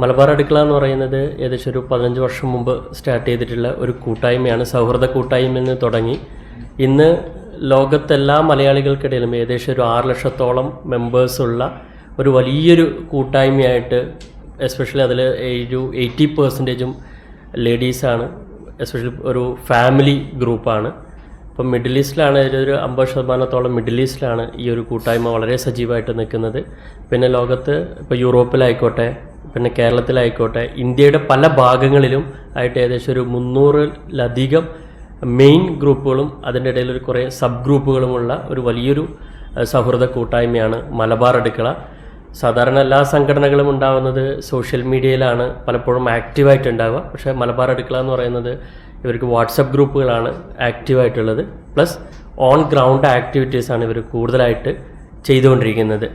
മലബാർ അടുക്കള എന്ന് പറയുന്നത് ഏകദേശം ഒരു പതിനഞ്ച് വർഷം മുമ്പ് സ്റ്റാർട്ട് ചെയ്തിട്ടുള്ള ഒരു കൂട്ടായ്മയാണ്. സൗഹൃദ കൂട്ടായ്മയിൽ നിന്ന് തുടങ്ങി. ഇന്ന് ലോകത്തെല്ലാ മലയാളികൾക്കിടയിലും ഏകദേശം ഒരു ആറ് ലക്ഷത്തോളം മെമ്പേഴ്സുള്ള ഒരു വലിയൊരു കൂട്ടായ്മയായിട്ട് എസ്പെഷ്യലി അതിൽ ഒരു എയ്റ്റി പെർസെന്റേജും ലേഡീസാണ് എസ്പെഷ്യലി ഒരു ഫാമിലി ഗ്രൂപ്പാണ് ഇപ്പം മിഡിൽ ഈസ്റ്റിലാണ് ഒരു അമ്പത് ശതമാനത്തോളം മിഡിൽ ഈസ്റ്റിലാണ് ഈ ഒരു കൂട്ടായ്മ വളരെ സജീവമായിട്ട് നിൽക്കുന്നത്. പിന്നെ ലോകത്ത് ഇപ്പോൾ യൂറോപ്പിലായിക്കോട്ടെ പിന്നെ കേരളത്തിലായിക്കോട്ടെ ഇന്ത്യയുടെ പല ഭാഗങ്ങളിലും ആയിട്ട് ഏകദേശം ഒരു മുന്നൂറിലധികം മെയിൻ ഗ്രൂപ്പുകളും അതിന്റെ ഇടയിൽ ഒരു കുറേ സബ് ഗ്രൂപ്പുകളുമുള്ള ഒരു വലിയൊരു സൗഹൃദ കൂട്ടായ്മയാണ് മലബാർ അടുക്കള. സാധാരണ എല്ലാ സംഘടനകളും ഉണ്ടാവുന്നത് സോഷ്യൽ മീഡിയയിലാണ് പലപ്പോഴും ആക്റ്റീവായിട്ട് ഉണ്ടാവുക പക്ഷേ മലബാർ അടുക്കള എന്ന് പറയുന്നത് ഇവർക്ക് വാട്സപ്പ് ഗ്രൂപ്പുകളാണ് ആക്റ്റീവായിട്ടുള്ളത് പ്ലസ് ഓൺ ഗ്രൗണ്ട് ആക്ടിവിറ്റീസാണ് ഇവർ കൂടുതലായിട്ട് ചെയ്തുകൊണ്ടിരിക്കുന്നത്.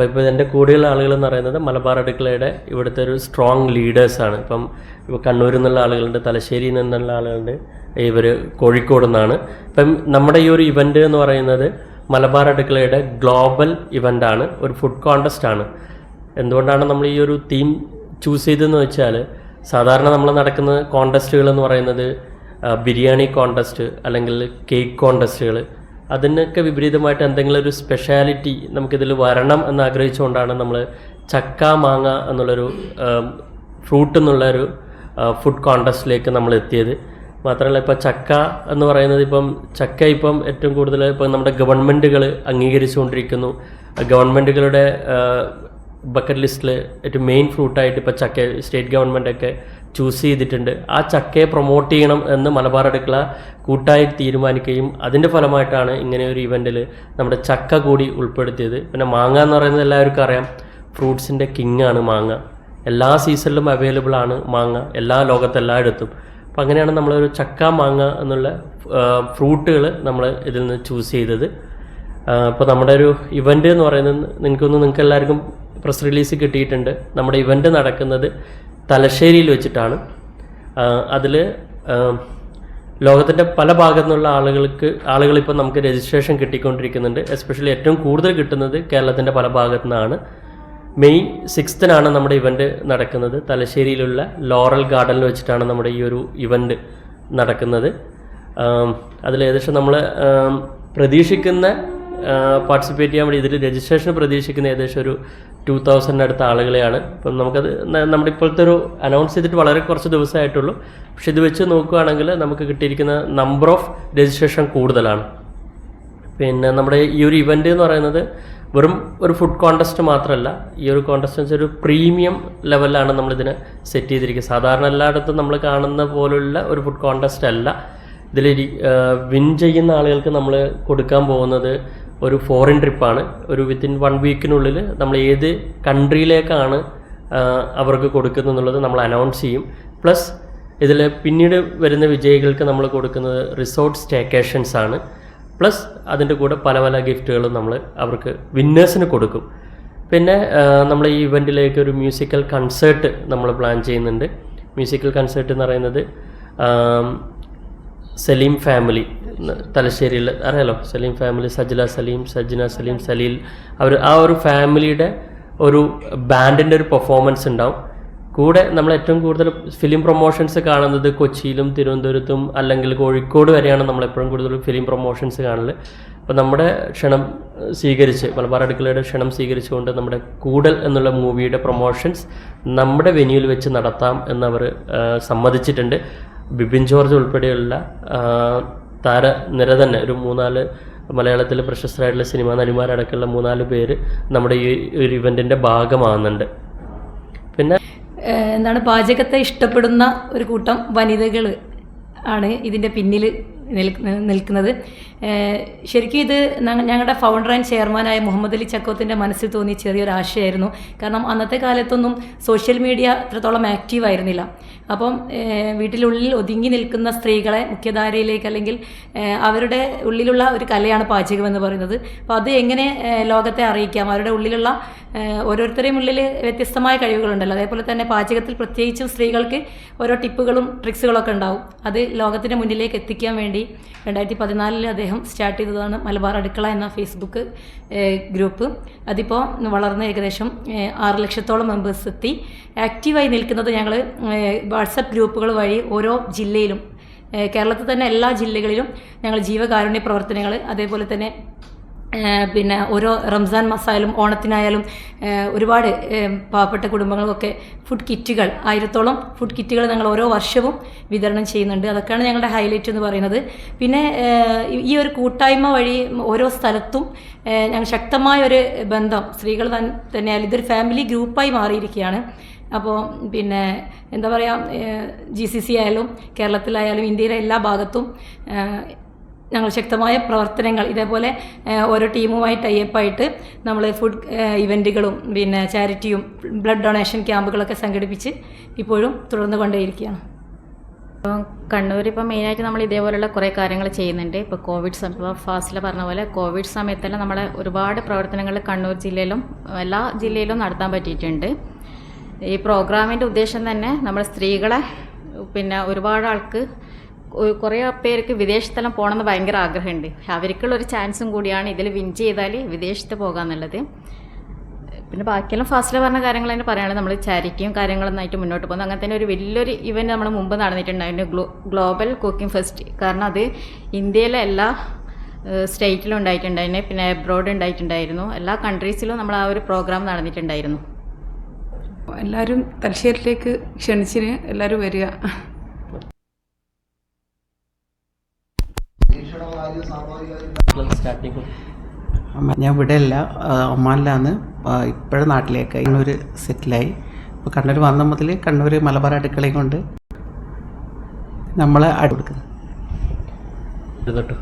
അപ്പോൾ ഇപ്പോൾ എന്റെ കൂടെയുള്ള ആളുകൾ എന്ന് പറയുന്നത് മലബാർ അടുക്കളയുടെ ഇവിടുത്തെ ഒരു സ്ട്രോങ് ലീഡേഴ്സാണ് ഇപ്പം ഇപ്പോൾ കണ്ണൂരിൽ നിന്നുള്ള ആളുകളുണ്ട് തലശ്ശേരിയിൽ നിന്നുള്ള ആളുകളുണ്ട് ഇവർ കോഴിക്കോട് നിന്നാണ്. ഇപ്പം നമ്മുടെ ഈ ഒരു ഇവന്റ് എന്ന് പറയുന്നത് മലബാർ അടുക്കളയുടെ ഗ്ലോബൽ ഇവന്റാണ് ഒരു ഫുഡ് കോണ്ടസ്റ്റ് ആണ്. എന്തുകൊണ്ടാണ് നമ്മൾ ഈ ഒരു തീം ചൂസ് ചെയ്തതെന്ന് വെച്ചാൽ സാധാരണ നമ്മൾ നടക്കുന്ന കോണ്ടസ്റ്റുകൾ എന്ന് പറയുന്നത് ബിരിയാണി കോണ്ടസ്റ്റ് അല്ലെങ്കിൽ കേക്ക് കോണ്ടസ്റ്റുകൾ അതിനൊക്കെ വിപരീതമായിട്ട് എന്തെങ്കിലും ഒരു സ്പെഷ്യാലിറ്റി നമുക്കിതിൽ വരണം എന്ന് ആഗ്രഹിച്ചുകൊണ്ടാണ് നമ്മൾ ചക്ക മാങ്ങ എന്നുള്ളൊരു ഫ്രൂട്ട് എന്നുള്ളൊരു ഫുഡ് കോണ്ടസ്റ്റിലേക്ക് നമ്മൾ എത്തിയത് മാത്രമല്ല ഇപ്പോൾ ചക്ക എന്ന് പറയുന്നത് ഇപ്പം ചക്ക ഇപ്പം ഏറ്റവും കൂടുതൽ ഇപ്പം നമ്മുടെ ഗവൺമെന്റുകൾ അംഗീകരിച്ചുകൊണ്ടിരിക്കുന്നു. ഗവൺമെന്റുകളുടെ ബക്കറ്റ് ലിസ്റ്റിൽ ഏറ്റവും മെയിൻ ഫ്രൂട്ടായിട്ട് ഇപ്പോൾ ചക്ക സ്റ്റേറ്റ് ഗവൺമെന്റ് ഒക്കെ ചൂസ് ചെയ്തിട്ടുണ്ട്. ആ ചക്കയെ പ്രൊമോട്ട് ചെയ്യണം എന്ന് മലബാർ അടുക്കള കൂട്ടായി തീരുമാനിക്കുകയും അതിന്റെ ഫലമായിട്ടാണ് ഇങ്ങനെ ഒരു ഇവന്റിൽ നമ്മുടെ ചക്ക കൂടി ഉൾപ്പെടുത്തിയത്. പിന്നെ മാങ്ങ എന്ന് പറയുന്നത് എല്ലാവർക്കും അറിയാം. ഫ്രൂട്ട്സിന്റെ കിങ് ആണ് മാങ്ങ. എല്ലാ സീസണിലും അവൈലബിൾ ആണ് മാങ്ങ. എല്ലാ ലോകത്തെല്ലായിടത്തും അപ്പോൾ അപ്പം അങ്ങനെയാണ് നമ്മളൊരു ചക്ക മാങ്ങ എന്നുള്ള ഫ്രൂട്ടുകൾ നമ്മൾ ഇതിൽ നിന്ന് ചൂസ് ചെയ്തത്. അപ്പോൾ നമ്മുടെ ഒരു ഇവന്റ് എന്ന് പറയുന്നത് നിങ്ങൾക്കൊന്ന് നിങ്ങൾക്ക് എല്ലാവർക്കും പ്രസ് റിലീസ് കിട്ടിയിട്ടുണ്ട്. നമ്മുടെ ഇവന്റ് നടക്കുന്നത് തലശ്ശേരിയിൽ വെച്ചിട്ടാണ്. അതിൽ ലോകത്തിന്റെ പല ഭാഗത്തു നിന്നുള്ള ആളുകൾക്ക് ആളുകളിപ്പോൾ നമുക്ക് രജിസ്ട്രേഷൻ കിട്ടിക്കൊണ്ടിരിക്കുന്നുണ്ട്. എസ്പെഷ്യലി ഏറ്റവും കൂടുതൽ കിട്ടുന്നത് കേരളത്തിന്റെ പല ഭാഗത്തു നിന്നാണ് മെയ് സിക്സ്തിനാണ് നമ്മുടെ ഇവന്റ് നടക്കുന്നത്. തലശ്ശേരിയിലുള്ള ലോറൽ ഗാർഡനിൽ വെച്ചിട്ടാണ് നമ്മുടെ ഈ ഒരു ഇവന്റ് നടക്കുന്നത്. അതിൽ ഏകദേശം നമ്മൾ പ്രതീക്ഷിക്കുന്ന പാർട്ടിസിപ്പേറ്റ് ചെയ്യാൻ വേണ്ടി ഇതിൽ രജിസ്ട്രേഷൻ പ്രതീക്ഷിക്കുന്ന ഏകദേശം ഒരു ടു തൗസൻഡ് അടുത്ത ആളുകളെയാണ്. ഇപ്പം നമുക്കത് നമ്മുടെ ഇപ്പോഴത്തെ ഒരു അനൗൺസ് ചെയ്തിട്ട് വളരെ കുറച്ച് ദിവസമായിട്ടുള്ളൂ. പക്ഷെ ഇത് വെച്ച് നോക്കുകയാണെങ്കിൽ നമുക്ക് കിട്ടിയിരിക്കുന്ന നമ്പർ ഓഫ് രജിസ്ട്രേഷൻ കൂടുതലാണ്. പിന്നെ നമ്മുടെ ഈ ഒരു ഇവന്റ് എന്ന് പറയുന്നത് വെറും ഒരു ഫുഡ് കോണ്ടസ്റ്റ് മാത്രമല്ല ഈ ഒരു കോണ്ടസ്റ്റ് ഒരു പ്രീമിയം ലെവലിലാണ് നമ്മളിതിനെ സെറ്റ് ചെയ്തിരിക്കുന്നത്. സാധാരണ എല്ലായിടത്തും നമ്മൾ കാണുന്ന പോലുള്ള ഒരു ഫുഡ് കോണ്ടസ്റ്റ് അല്ല. ഇതിൽ വിൻ ചെയ്യുന്ന ആളുകൾക്ക് നമ്മൾ കൊടുക്കാൻ പോകുന്നത് ഒരു ഫോറിൻ ട്രിപ്പാണ് ഒരു വിത്തിൻ വൺ വീക്കിനുള്ളിൽ നമ്മൾ ഏത് കൺട്രിയിലേക്കാണ് അവർക്ക് കൊടുക്കുന്നത് എന്നുള്ളത് നമ്മൾ അനൗൺസ് ചെയ്യും. പ്ലസ് ഇതിൽ പിന്നീട് വരുന്ന വിജയികൾക്ക് നമ്മൾ കൊടുക്കുന്നത് റിസോർട്ട് സ്റ്റേക്കേഷൻസ് ആണ്. പ്ലസ് അതിന്റെ കൂടെ പല പല ഗിഫ്റ്റുകളും നമ്മൾ അവർക്ക് വിന്നേഴ്സിന് കൊടുക്കും. പിന്നെ നമ്മൾ ഈ ഇവന്റിലേക്ക് ഒരു മ്യൂസിക്കൽ കൺസേർട്ട് നമ്മൾ പ്ലാൻ ചെയ്യുന്നുണ്ട്. മ്യൂസിക്കൽ കൺസേർട്ട് എന്ന് പറയുന്നത് സലീം ഫാമിലി തലശ്ശേരിയിൽ അറിയാലോ? സലീം ഫാമിലി സജ്ല സലീം സജ്ന സലീം സലീൽ. അവർ ആ ഒരു ഫാമിലിയുടെ ഒരു ബാൻഡിന്റെ ഒരു പെർഫോമൻസ് ഉണ്ടാവും. കൂടെ നമ്മൾ ഏറ്റവും കൂടുതൽ ഫിലിം പ്രൊമോഷൻസ് കാണുന്നത് കൊച്ചിയിലും തിരുവനന്തപുരത്തും അല്ലെങ്കിൽ കോഴിക്കോട് വരെയാണ് നമ്മൾ എപ്പോഴും കൂടുതൽ ഫിലിം പ്രൊമോഷൻസ് കാണൽ അപ്പോൾ നമ്മുടെ ക്ഷണം സ്വീകരിച്ച് മലബാർ അടുക്കളയുടെ ക്ഷണം സ്വീകരിച്ചുകൊണ്ട് നമ്മുടെ കൂടൽ എന്നുള്ള മൂവിയുടെ പ്രൊമോഷൻസ് നമ്മുടെ വെന്യൂവിൽ വെച്ച് നടത്താം എന്നവർ സമ്മതിച്ചിട്ടുണ്ട്. ബിപിൻ ജോർജ് ഉൾപ്പെടെയുള്ള താരനിര തന്നെ. ഒരു മൂന്നാൽ മലയാളത്തിൽ പ്രശസ്തരായിട്ടുള്ള സിനിമാ നടിമാരടക്കമുള്ള മൂന്നാൽ പേര് നമ്മുടെ ഈ ഒരു ഇവന്റിന്റെ ഭാഗമാകുന്നുണ്ട്. പിന്നെ എന്താണ് പാചകത്തെ ഇഷ്ടപ്പെടുന്ന ഒരു കൂട്ടം വനിതകൾ ആണ് ഇതിന്റെ പിന്നിൽ നിൽക്കുന്നത്. ശരിക്കും ഇത് ഞങ്ങളുടെ ഫൗണ്ടർ ആൻഡ് ചെയർമാനായ മുഹമ്മദ് അലി ചക്കോത്തിന്റെ മനസ്സിൽ തോന്നിയ ചെറിയൊരു ആശയമായിരുന്നു കാരണം അന്നത്തെ കാലത്തൊന്നും സോഷ്യൽ മീഡിയ അത്രത്തോളം ആക്റ്റീവ് ആയിരുന്നില്ല. അപ്പം വീട്ടിലുള്ളിൽ ഒതുങ്ങി നിൽക്കുന്ന സ്ത്രീകളെ മുഖ്യധാരയിലേക്ക് അല്ലെങ്കിൽ അവരുടെ ഉള്ളിലുള്ള ഒരു കലയാണ് പാചകം എന്ന് പറയുന്നത്. അപ്പോൾ അത് എങ്ങനെ ലോകത്തെ അറിയിക്കാം? അവരുടെ ഉള്ളിലുള്ള ഓരോരുത്തരെയും ഉള്ളിൽ വ്യത്യസ്തമായ കഴിവുകളുണ്ടല്ലോ. അതേപോലെ തന്നെ പാചകത്തിൽ പ്രത്യേകിച്ചും സ്ത്രീകൾക്ക് ഓരോ ടിപ്പുകളും ട്രിക്സുകളൊക്കെ ഉണ്ടാവും. അത് ലോകത്തിന്റെ മുന്നിലേക്ക് എത്തിക്കാൻ വേണ്ടി രണ്ടായിരത്തി പതിനാലിൽ അദ്ദേഹം സ്റ്റാർട്ട് ചെയ്തതാണ് മലബാർ അടുക്കള എന്ന ഫേസ്ബുക്ക് ഗ്രൂപ്പ് അതിപ്പോൾ വളർന്ന് ഏകദേശം ആറ് ലക്ഷത്തോളം മെമ്പേഴ്സ് എത്തി. ആക്റ്റീവായി നിൽക്കുന്നത് ഞങ്ങൾ വാട്സപ്പ് ഗ്രൂപ്പുകൾ വഴി ഓരോ ജില്ലയിലും കേരളത്തിൽ തന്നെ എല്ലാ ജില്ലകളിലും ഞങ്ങൾ ജീവകാരുണ്യ പ്രവർത്തനങ്ങൾ അതേപോലെ തന്നെ പിന്നെ ഓരോ റംസാൻ മാസമായാലും ഓണത്തിനായാലും ഒരുപാട് പാവപ്പെട്ട കുടുംബങ്ങൾക്കൊക്കെ ഫുഡ് കിറ്റുകൾ ആയിരത്തോളം ഫുഡ് കിറ്റുകൾ ഞങ്ങൾ ഓരോ വർഷവും വിതരണം ചെയ്യുന്നുണ്ട്. അതൊക്കെയാണ് ഞങ്ങളുടെ ഹൈലൈറ്റ് എന്ന് പറയുന്നത്. പിന്നെ ഈ ഒരു കൂട്ടായ്മ വഴി ഓരോ സ്ഥലത്തും ഞങ്ങൾ ശക്തമായ ഒരു ബന്ധം സ്ത്രീകൾ തന്നെയായാലും ഇതൊരു ഫാമിലി ഗ്രൂപ്പായി മാറിയിരിക്കുകയാണ്. അപ്പോൾ പിന്നെ എന്താ പറയുക ജി സി സി ആയാലും കേരളത്തിലായാലും ഇന്ത്യയിലെ എല്ലാ ഭാഗത്തും ഞങ്ങൾ ശക്തമായ പ്രവർത്തനങ്ങൾ ഇതേപോലെ ഓരോ ടീമുമായി ടൈപ്പായിട്ട് നമ്മൾ ഫുഡ് ഇവന്റുകളും പിന്നെ ചാരിറ്റിയും ബ്ലഡ് ഡൊണേഷൻ ക്യാമ്പുകളൊക്കെ സംഘടിപ്പിച്ച് ഇപ്പോഴും തുടർന്നു കൊണ്ടേയിരിക്കുകയാണ്. ഇപ്പോൾ കണ്ണൂർ ഇപ്പം മെയിനായിട്ട് നമ്മൾ ഇതേപോലെയുള്ള കുറേ കാര്യങ്ങൾ ചെയ്യുന്നുണ്ട്. ഇപ്പോൾ കോവിഡ് സമയം ഇപ്പോൾ പറഞ്ഞ പോലെ കോവിഡ് സമയത്തെല്ലാം നമ്മളെ ഒരുപാട് പ്രവർത്തനങ്ങൾ കണ്ണൂർ ജില്ലയിലും എല്ലാ ജില്ലയിലും നടത്താൻ പറ്റിയിട്ടുണ്ട്. ഈ പ്രോഗ്രാമിന്റെ ഉദ്ദേശം തന്നെ നമ്മൾ സ്ത്രീകളെ പിന്നെ ഒരുപാട് ആൾക്ക് കുറേ പേർക്ക് വിദേശത്തെല്ലാം പോകണമെന്ന് ഭയങ്കര ആഗ്രഹമുണ്ട്. അവർക്കുള്ള ഒരു ചാൻസും കൂടിയാണ് ഇതിൽ വിൻ ചെയ്താൽ വിദേശത്ത് പോകാമെന്നുള്ളത് പിന്നെ ബാക്കിയെല്ലാം ഫാസ്റ്റിൽ പറഞ്ഞ കാര്യങ്ങൾ തന്നെ പറയുകയാണെങ്കിൽ നമ്മൾ ചാരിറ്റിയും കാര്യങ്ങളൊന്നായിട്ട് മുന്നോട്ട് പോകുന്നത് അങ്ങനെ തന്നെ ഒരു വലിയൊരു ഇവന്റ് നമ്മൾ മുമ്പ് നടന്നിട്ടുണ്ടായിരുന്നു ഗ്ലോ ഗ്ലോബൽ കുക്കിംഗ് ഫെസ്റ്റ് കാരണം അത് ഇന്ത്യയിലെ എല്ലാ സ്റ്റേറ്റിലും ഉണ്ടായിട്ടുണ്ടായിരുന്നു പിന്നെ അബ്രോഡ് ഉണ്ടായിട്ടുണ്ടായിരുന്നു. എല്ലാ കൺട്രീസിലും നമ്മൾ ആ ഒരു പ്രോഗ്രാം നടന്നിട്ടുണ്ടായിരുന്നു. എല്ലാവരും തലശ്ശേരിയിലേക്ക് ക്ഷണിച്ചിന് എല്ലാവരും വരിക. സ്റ്റാർട്ടിങ് അമ്മ ഞാൻ ഇവിടെ അല്ല ഒമാനിലാണ്. ഇപ്പോഴും നാട്ടിലേക്ക് കണ്ണൂർ സെറ്റിലായി. ഇപ്പോൾ കണ്ണൂർ വന്ന മുതൽ കണ്ണൂർ മലബാർ അടുക്കളയും കൊണ്ട് നമ്മളെ അടുക്കുന്നത് കേട്ടോ